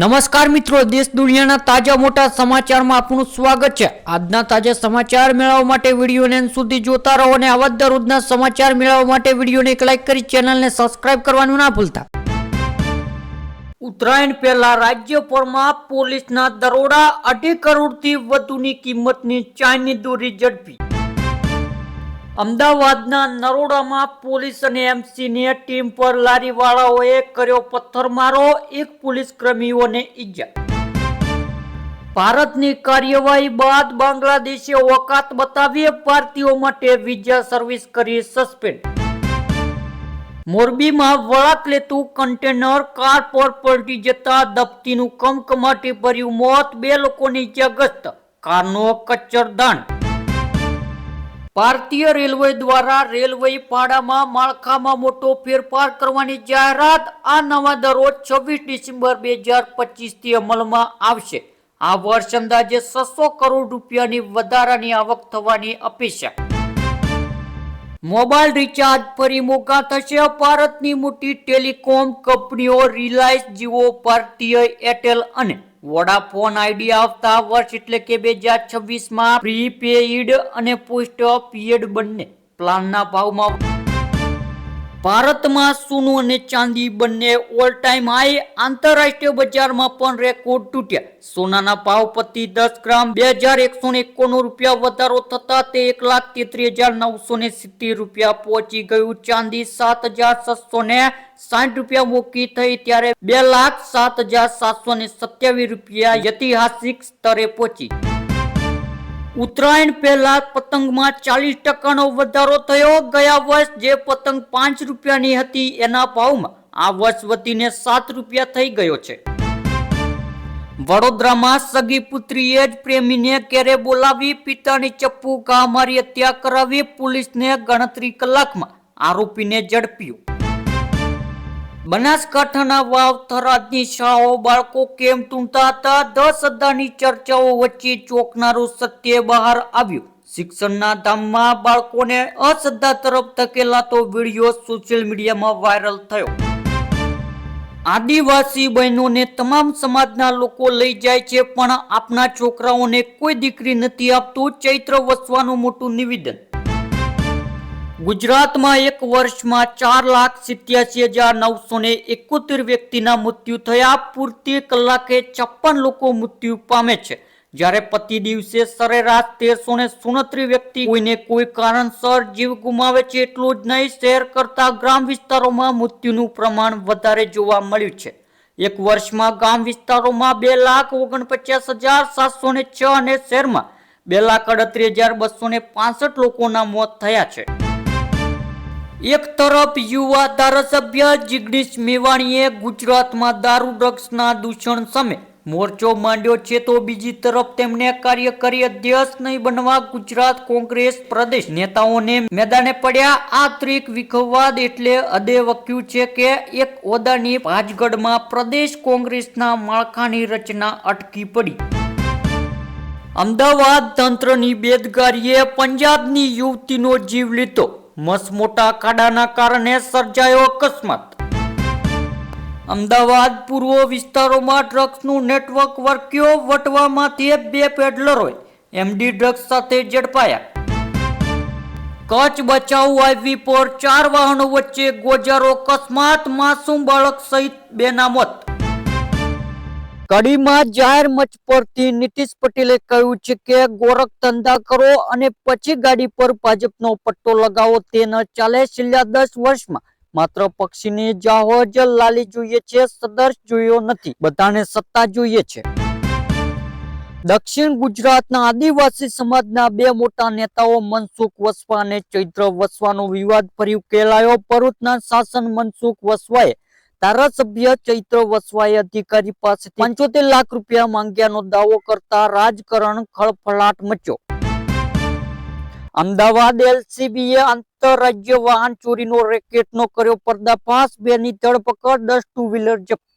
નમસ્કાર મિત્રો, દેશ દુનિયાના તાજા મોટા સમાચારમાં આપનું સ્વાગત છે. આજના તાજા સમાચાર મેળવવા માટે વિડીયોને સુધી જોતા રહો અને આવા દરરોજના સમાચાર મેળવવા માટે વિડીયોને એક લાઇક કરી ચેનલને સબસ્ક્રાઇબ કરવાનું ના ભૂલતા. ઉત્તરાયણ પહેલા રાજ્યભરમાં પોલીસના દરોડા અઢી કરોડથી વધુની કિંમતની ચાઇની દોરી ઝડપી. અમદાવાદના નરોડામાં પોલીસ અને એમસીની ટીમ પર લારીવાળાઓએ કર્યો પથ્થરમારો, એક પોલીસ કર્મીઓને ઈજા ભારતની કાર્યવાહી બાદ બાંગ્લાદેશે ઓકાત બતાવી, ભારતીયો માટે વિઝા સર્વિસ કરી સસ્પેન્ડ. મોરબીમાં વળાક લેતું કન્ટેનર કાર પર પલટી જતા દફતીનું કમકમાટી ભર્યું મોત, બે લોકોની ઇજાગ્રસ્ત. કારનો કચ્ચરદાણ ભારતીય રેલવે દ્વારા રેલવે પાડામાં માળખામાં મોટો ફેરફાર કરવાની જાહેરાત આ નવા દરો છવ્વીસ ડિસેમ્બર બે હજાર પચીસથી અમલમાં આવશે. આ વર્ષ અંદાજે છસો કરોડ રૂપિયાની વધારાની આવક થવાની અપેક્ષા મોબાઈલ રિચાર્જ ફરી મોંઘા થશે. ભારતની મોટી ટેલિકોમ કંપનીઓ રિલાયન્સ જીઓ ભારતીય, એરટેલ અને વોડાફોન આઈડિયા આવતા વર્ષ એટલે કે બે હજાર છવ્વીસમાં પ્રીપેઇડ અને પોસ્ટ પીએડ બંને પ્લાનના ભાવમાં ભારતમાં સોનું અને ચાંદી બંને ઓલ ટાઈમ હાઈ આંતરરાષ્ટ્રીય બજારમાં પણ રેકોર્ડ તૂટ્યા. સોનાના ભાવ પ્રતિ દસ ગ્રામ બે હજાર એકસો ને એકોણું રૂપિયા વધારો થતા તે એક લાખ તેત્રીસ હજાર નવસો ને સિત્તેર રૂપિયા પહોંચી ગયું. ચાંદી સાત હજાર છસો ને સાઠ રૂપિયા મોકી થઈ ત્યારે બે લાખ સાત હજાર સાતસો ને સત્યાવીસ રૂપિયા ઐતિહાસિક સ્તરે પહોંચી. ઉત્તરાયણ પહેલા પતંગમાં ચાલીસ ટકાનો વધારો થયો. ગયા વર્ષ જે પતંગ પાંચ રૂપિયાની હતી એના ભાવમાં આ વર્ષ વધીને સાત રૂપિયા થઈ ગયો છે. વડોદરામાં સગી પુત્રીએ જ પ્રેમીને ઘેરે બોલાવી, પિતાની ચપ્પુ ઘા મારી હત્યા કરાવી, પોલીસને ગણતરી કલાકમાં આરોપીને ઝડપ્યો. બનાસકાંઠાના વાવ થરાદની શાળાઓ બાળકો કેમ ટૂંટા હતા? દસ હજારની ચર્ચાઓ વચ્ચે ચોંકનારું સત્ય બહાર આવ્યું. શિક્ષણના ધામમાં બાળકોને અશ્રદ્ધા તરફ ધકેલાતો વીડિયો સોશિયલ મીડિયામાં વાયરલ થયો. આદિવાસી બહેનોને તમામ સમાજના લોકો લઈ જાય છે, પણ આપના છોકરાઓને કોઈ દીકરી નથી આપતું. ચૈત્ર વસવાનું મોટું નિવેદન. ગુજરાતમાં એક વર્ષમાં ચાર લાખ સિત્યાસી હજાર નવસો ને એકોતેર વ્યક્તિના મૃત્યુ થયા. પૂરતી કલાકે છપ્પન લોકો મૃત્યુ પામે છે. જ્યારે પ્રતિ દિવસે સરેરાશ તેરસો ને સુડત્રીસ વ્યક્તિ કોઈને કોઈ કારણસર જીવ ગુમાવે છે એટલું જ નહીં, શહેર કરતા ગ્રામ વિસ્તારોમાં મૃત્યુનું પ્રમાણ વધારે જોવા મળ્યું છે. એક વર્ષમાં ગામ વિસ્તારોમાં બે લાખ ઓગણપચાસ હજાર સાતસો ને છ અને શહેરમાં બે લાખ અડત્રીસ હજાર બસો ને પાસઠ લોકોના મોત થયા છે. એક તરફ યુવા ધારાસભ્ય જિગ્નેશ મેવાણીએ ગુજરાતમાં દારૂ ડ્રગ્સના દૂષણ સામે મોરચો માંડ્યો છે તો બીજી તરફ તેમણે કાર્યકારી અધ્યક્ષ નહીં બનવા ગુજરાત કોંગ્રેસ પ્રદેશ નેતાઓને મેદાને પડ્યા. આ ત્રિક વિખવાદ એટલે હદે વક્યું છે કે એક ઓદાની ભાજગઢમાં પ્રદેશ કોંગ્રેસના માળખાની રચના અટકી પડી. અમદાવાદ તંત્રની બેદગારીએ પંજાબની યુવતીનો જીવ લીધો. મસમોટા ખાડાના કારણે સર્જાયો અકસ્માત. અમદાવાદ પૂર્વ વિસ્તારોમાં ડ્રગ્સનું નેટવર્ક વર્ક્યો વટવામાંથી બે પેડલરોએ એમડી ડ્રગ્સ સાથે ઝડપાયા. કચ્છ બચાવ હાઈવે પર ચાર વાહનો વચ્ચે ગોજારો અકસ્માત, માસૂમ બાળક સહિત બેના મોત કડીમાં જાહેર મંચ પરથી નીતિશ પટેલે કહ્યું છે કે ગોરખ ધંધા કરો અને પછી ગાડી પર ભાજપનો પટ્ટો લગાવો, તે ન ચાલે. છેલ્લા દસ વર્ષમાં માત્ર પક્ષીની જાહોજ લાલી જોઈએ છે, સદર્શ જોયો નથી. બધાને સત્તા જોઈએ છે. દક્ષિણ ગુજરાતના આદિવાસી સમાજના બે મોટા નેતાઓ મનસુખ વસવા અને ચૈત્ર વસવાનો વિવાદ ફરી ઉકેલાયો. ભરૂચના શાસન મનસુખ વસવાએ ધારાસભ્ય ચૈત્ર વસવાએ અધિકારી પાસે પંચોતેર લાખ રૂપિયા માંગ્યાનો દાવો કરતા રાજકારણ ખળફળાટ મચ્યો. અમદાવાદ એલસીબીએ આંતરરાજ્ય વાહન ચોરીનો રેકેટનો કર્યો પર્દાફાશ, બેની ધરપકડ, દસ ટુ વ્હીલર જપ્ત.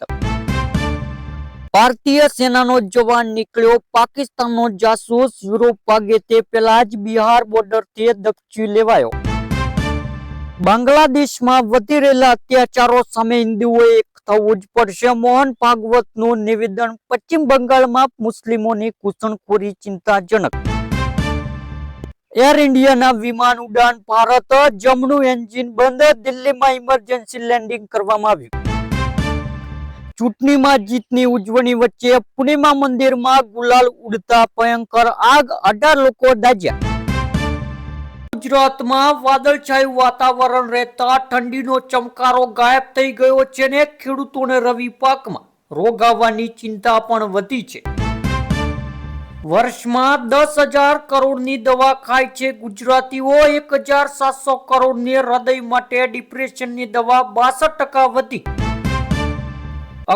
ભારતીય સેનાનો જવાન નીકળ્યો પાકિસ્તાનનો જાસૂસ, યુરોપ ભાગે તે પહેલા જ બિહાર બોર્ડરથી દક્ષિણ લેવાયો. બાંગ્લાદેશમાં વધી રહેલા અત્યાચારો સામે હિન્દુઓએ એક થવું જ પડશે. મોહન ભાગવતનું નિવેદન પશ્ચિમ બંગાળમાં મુસ્લિમોની ઘૂસણખોરી ચિંતાજનક. એર ઇન્ડિયાના વિમાન ઉડાન ભારત જમણું એન્જિન બંધ, દિલ્હીમાં ઇમરજન્સી લેન્ડિંગ કરવામાં આવ્યું. ચૂંટણીમાં જીતની ઉજવણી વચ્ચે પૂર્ણિમા મંદિરમાં ગુલાલ ઉડતા ભયંકર આગ, અઢાર લોકો દાજ્યા ગુજરાતમાં વાદળછાયું વાતાવરણ રહેતા ઠંડીનો ચમકારો ગાયબ થઈ ગયો છે ને ખેડૂતોને રવિ પાકમાં રોગ આવવાની ચિંતા પણ વધી છે. વર્ષમાં દસ હજાર કરોડની દવા ખાય છે ગુજરાતીઓ, એક હજાર સાતસો કરોડની હૃદય માટે ડિપ્રેશનની દવા બાસઠ ટકા વધી.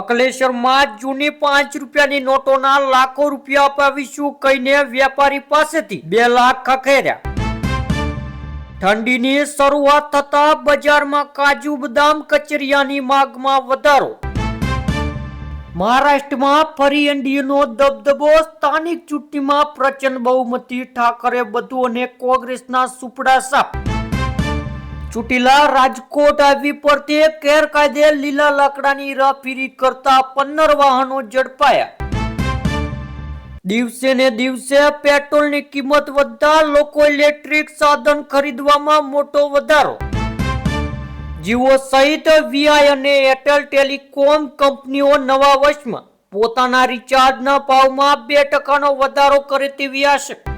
અકલેશ્વરમાં જૂની પાંચ રૂપિયાની નોટોના લાખો રૂપિયા અપાવીશું કહીને વેપારી પાસેથી બે લાખ ખખેર્યા. ઠંડીની શરૂઆત થતા બજારમાં કાજુ બદામ કચરિયાની માગમાં વધારો. મહારાષ્ટ્રમાં ફરી એનડીએનો દબદબો, સ્થાનિક ચૂંટણીમાં પ્રચંડ બહુમતી, ઠાકરે બધું અને કોંગ્રેસના સુપડા સાપ ચૂંટેલા રાજકોટ આવી પરથી ગેરકાયદે લીલા લાકડાની રાફીરી કરતા પંદર વાહનો ઝડપાયા. દિવસે ને દિવસે પેટ્રોલની કિંમત વધતા લોકો ઇલેક્ટ્રિક સાધન ખરીદવામાં મોટો વધારો. જીઓ સહિત વીઆઈ અને એરટેલ ટેલિકોમ કંપનીઓ નવા વર્ષમાં પોતાના રિચાર્જના ભાવમાં બે ટકાનો વધારો કરે તેવી આશા